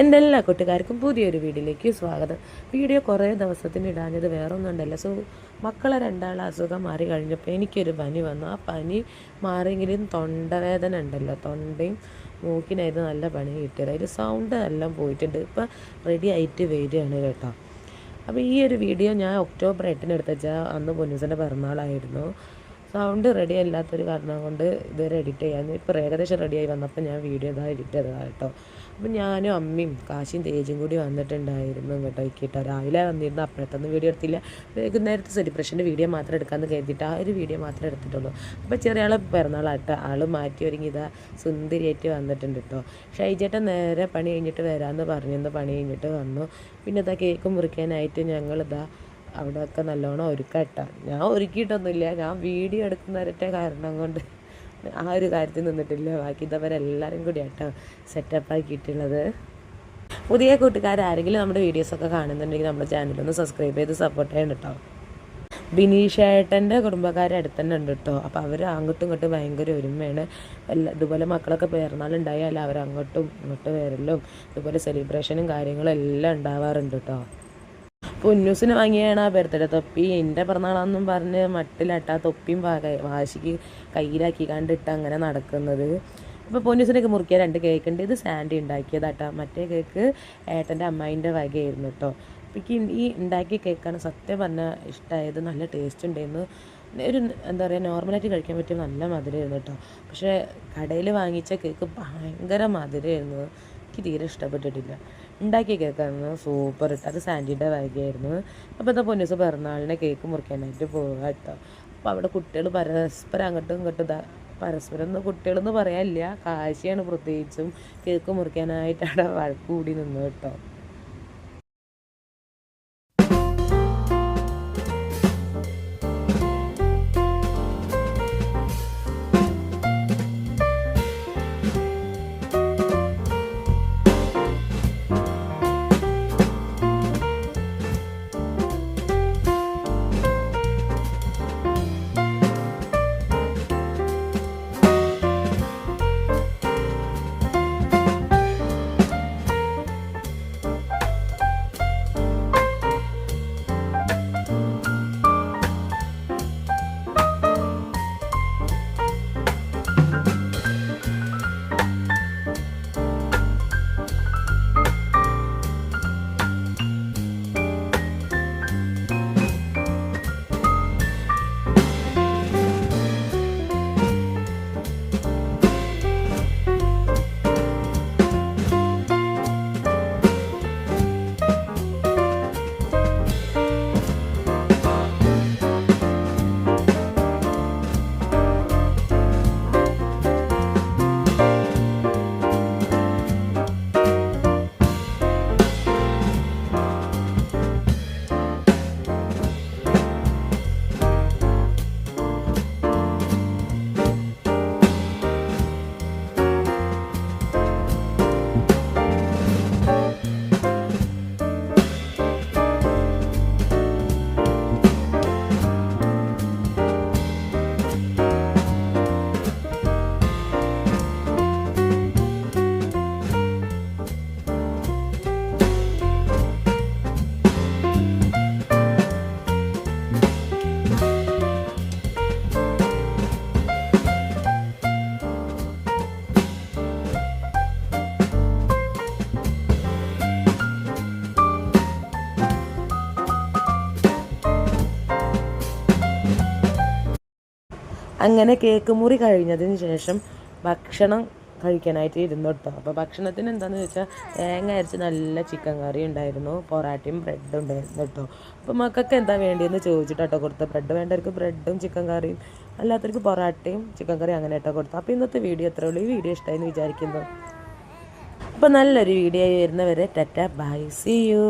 എന്റെ എല്ലാ കൂട്ടുകാർക്കും പുതിയൊരു വീഡിയോയിലേക്ക് സ്വാഗതം. വീഡിയോ കുറേ ദിവസത്തിന് ഇടാഞ്ഞത് വേറെ ഒന്നും ഉണ്ടല്ല സോ മക്കളെ രണ്ടാളെ അസുഖം മാറി കഴിഞ്ഞപ്പോൾ എനിക്കൊരു പനി വന്നു. ആ പനി മാറിയെങ്കിലും തൊണ്ടവേദന ഉണ്ടല്ലോ. തൊണ്ടയും മൂക്കിനായിരുന്നു നല്ല പണി കിട്ടിയത്. അതിൽ സൗണ്ട് എല്ലാം പോയിട്ടുണ്ട്. ഇപ്പം റെഡി ആയിട്ട് വരികയാണ് കേട്ടോ. അപ്പോൾ ഈ ഒരു വീഡിയോ ഞാൻ ഒക്ടോബർ എട്ടിന് എടുത്ത് വെച്ചാൽ അന്ന് പൊന്നൂസിന്റെ പിറന്നാളായിരുന്നു. സൗണ്ട് റെഡി അല്ലാത്തൊരു കാരണം കൊണ്ട് ഇതുവരെ എഡിറ്റ് ചെയ്യാൻ ഇപ്പോൾ ഏകദേശം റെഡിയായി വന്നപ്പോൾ ഞാൻ വീഡിയോ ഇതാ എഡിറ്റ് ചെയ്തതാണ് കേട്ടോ അപ്പം ഞാനും അമ്മയും കാശിയും തേജും കൂടി വന്നിട്ടുണ്ടായിരുന്നു കേട്ടോ കേട്ടോ രാവിലെ വന്നിരുന്നു അപ്പോഴത്തൊന്നും വീഡിയോ എടുത്തില്ല. വൈകുന്നേരത്തെ സെലിബ്രേഷന്റെ വീഡിയോ മാത്രം എടുക്കാമെന്ന് കരുതിയിട്ട് ആ ഒരു വീഡിയോ മാത്രമേ എടുത്തിട്ടുള്ളൂ. അപ്പോൾ ചെറിയ ആൾ പിറന്നാളായിട്ട് ആൾ മാറ്റി ഒരുങ്ങി ഇതാ സുന്ദരിയായിട്ട് വന്നിട്ടുണ്ട് കേട്ടോ ഷൈജേട്ടൻ നേരെ പണി കഴിഞ്ഞിട്ട് വരാമെന്ന് പറഞ്ഞിരുന്നു പണി കഴിഞ്ഞിട്ട് വന്നു. പിന്നെ ഇതാ കേക്ക് മുറിക്കാനായിട്ട് ഞങ്ങളിതാ അവിടെയൊക്കെ നല്ലോണം ഒരുക്കട്ടോ. ഞാൻ ഒരുക്കിയിട്ടൊന്നുമില്ല. ഞാൻ വീഡിയോ എടുക്കുന്നവരുടെ കാരണം കൊണ്ട് ആ ഒരു കാര്യത്തിൽ നിന്നിട്ടില്ല. ബാക്കി ഇതവരെല്ലാവരും കൂടി ആട്ടോ സെറ്റപ്പ് ആക്കിയിട്ടുള്ളത്. പുതിയ കൂട്ടുകാരാരെങ്കിലും നമ്മുടെ വീഡിയോസൊക്കെ കാണുന്നുണ്ടെങ്കിൽ നമ്മുടെ ചാനലൊന്ന് സബ്സ്ക്രൈബ് ചെയ്ത് സപ്പോർട്ട് ചെയ്യണം കേട്ടോ ബിനീഷേട്ടന്റെ കുടുംബക്കാരെ അടുത്ത് തന്നെ ഉണ്ട് കേട്ടോ അപ്പോൾ അവർ അങ്ങോട്ടും ഇങ്ങോട്ടും ഭയങ്കര ഒരുമയാണ്. എല്ലാ ഇതുപോലെ മക്കളൊക്കെ പിറന്നാളുണ്ടായാൽ അവർ അങ്ങോട്ടും ഇങ്ങോട്ട് വരലും ഇതുപോലെ സെലിബ്രേഷനും കാര്യങ്ങളും എല്ലാം ഉണ്ടാവാറുണ്ട് കേട്ടോ പൊന്നൂസിന് വാങ്ങിയാണ് ആ ബർത്ത്ഡേ തൊപ്പി. എന്റെ പിറന്നാളാന്നും പറഞ്ഞ് മട്ടിലട്ടാ തൊപ്പിയും വാ- വാശിക്ക് കയ്യിലാക്കി കണ്ടിട്ട് അങ്ങനെ നടക്കുന്നത്. ഇപ്പോൾ പൊന്നൂസിനൊക്കെ മുറിക്കിയ രണ്ട് കേക്ക് ഉണ്ട് ഇത് സാൻഡി ഉണ്ടാക്കിയതാട്ടാ. മറ്റേ കേക്ക് ഏട്ടന്റെ അമ്മായിന്റെ വകയായിരുന്നു കേട്ടോ എനിക്ക് ഈ ഉണ്ടാക്കിയ കേക്കാണ് സത്യം പറഞ്ഞാൽ ഇഷ്ടമായത് നല്ല ടേസ്റ്റ് ഉണ്ടായിരുന്നു. ഒരു എന്താ പറയുക നോർമലായിട്ട് കഴിക്കാൻ പറ്റിയ നല്ല മധുരമായിരുന്നു കേട്ടോ പക്ഷേ കടയിൽ വാങ്ങിച്ച കേക്ക് ഭയങ്കര മധുരമായിരുന്നു എനിക്ക് തീരെ ഇഷ്ടപ്പെട്ടിട്ടില്ല. ഉണ്ടാക്കിയ കേക്കായിരുന്നു സൂപ്പർ ഇട്ട്. അത് സാൻഡിയുടെ വകയായിരുന്നു. അപ്പോൾ ഇതാ പൊന്നീസ് പിറന്നാളിനെ കേക്ക് മുറിക്കാനായിട്ട് പോവുക കേട്ടോ. അപ്പോൾ അവിടെ കുട്ടികൾ പരസ്പരം അങ്ങോട്ടും ഇങ്ങോട്ടും ഇതാ പരസ്പരം ഒന്നും കുട്ടികളെന്ന് പറയാനില്ല. കാശിയാണ് പ്രത്യേകിച്ചും കേക്ക് മുറിക്കാനായിട്ട് അവിടെ വഴക്കൂടി നിന്നു കേട്ടോ. അങ്ങനെ കേക്ക് മുറി കഴിഞ്ഞതിന് ശേഷം ഭക്ഷണം കഴിക്കാനായിട്ട് ഇരുന്നു കേട്ടോ. അപ്പോൾ ഭക്ഷണത്തിന് എന്താണെന്ന് ചോദിച്ചാൽ തേങ്ങ അരച്ച് നല്ല ചിക്കൻ കറി ഉണ്ടായിരുന്നു. പൊറാട്ടയും ബ്രെഡും ഉണ്ടായിരുന്നു കേട്ടോ. അപ്പോൾ മക്കൾക്ക് എന്താ വേണ്ടിയെന്ന് ചോദിച്ചിട്ട് കേട്ടോ കൊടുത്ത ബ്രെഡ് വേണ്ടവർക്ക് ബ്രെഡും ചിക്കൻ കറിയും അല്ലാത്തവർക്ക് പൊറാട്ടയും ചിക്കൻ കറിയും അങ്ങനെ കേട്ടോ കൊടുത്തു അപ്പോൾ ഇന്നത്തെ വീഡിയോ എത്ര ഉള്ളൂ. ഈ വീഡിയോ ഇഷ്ടമായെന്ന് വിചാരിക്കുന്നു. അപ്പോൾ നല്ലൊരു വീഡിയോ ആയി വരുന്നവരെ ടാറ്റ. By C U